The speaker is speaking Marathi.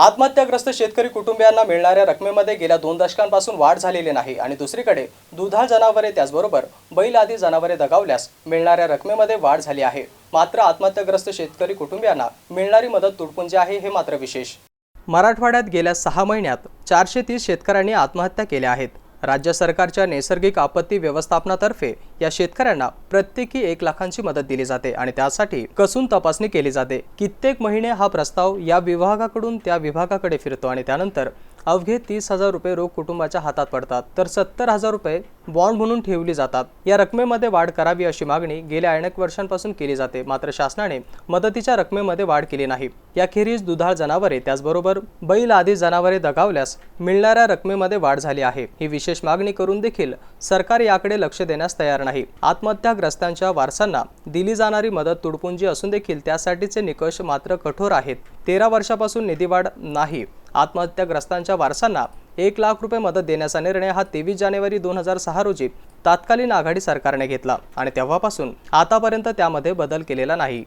आत्महत्याग्रस्त शेतकरी कुटुंबियांना मिळणाऱ्या रकमेमध्ये गेल्या दोन दशकांपासून वाढ झालेली नाही आणि दुसरीकडे दुधाळ जनावरे त्याचबरोबर बैल आदी जनावरे दगावल्यास मिळणाऱ्या रकमेमध्ये वाढ झाली आहे. मात्र आत्महत्याग्रस्त शेतकरी कुटुंबियांना मिळणारी मदत तुटपुंजी आहे हे मात्र विशेष. मराठवाड्यात गेल्या सहा महिन्यात चारशे तीस शेतकऱ्यांनी आत्महत्या केल्या आहेत. राज्य सरकारच्या नैसर्गिक आपत्ती व्यवस्थापनातर्फे या शेतकऱ्यांना प्रत्येकी एक लाखांची मदत दिली जाते आणि त्यासाठी कसून तपासणी केली जाते. कित्येक महिने हा प्रस्ताव या विभागाकडून त्या विभागाकडे फिरतो आणि त्यानंतर अवघे तीस हजार रुपये रोख कुटुंबाच्या हातात पडतात. तर सत्तर हजार रुपये बॉन्ड म्हणून ठेवली जातात. या रकमेमध्ये वाढ करावी अशी मागणी गेल्या अनेक वर्षांपासून केली जाते. मात्र शासनाने मदतीच्या रकमेमध्ये वाढ केली नाही. याखेरीज दुधाळ जनावरे त्याचबरोबर बैल आदी जनावरे दगावल्यास मिळणाऱ्या रकमेमध्ये वाढ झाली आहे. ही विशेष मागणी करून देखील सरकार याकडे लक्ष देण्यास तयार नाही. आत्महत्याग्रस्तांच्या वारसांना दिली जाणारी मदत तुडपुंजी असून देखील त्यासाठीचे निकष मात्र कठोर आहेत. तेरा वर्षापासून निधीवाढ नाही. आत्महत्याग्रस्तांच्या वारसांना एक लाख रुपये मदत देण्याचा निर्णय हा तेवीस जानेवारी दोन हजार सहा रोजी तात्कालीन आघाडी सरकारने घेतला आणि तेव्हापासून आतापर्यंत त्यामध्ये बदल केलेला नाही.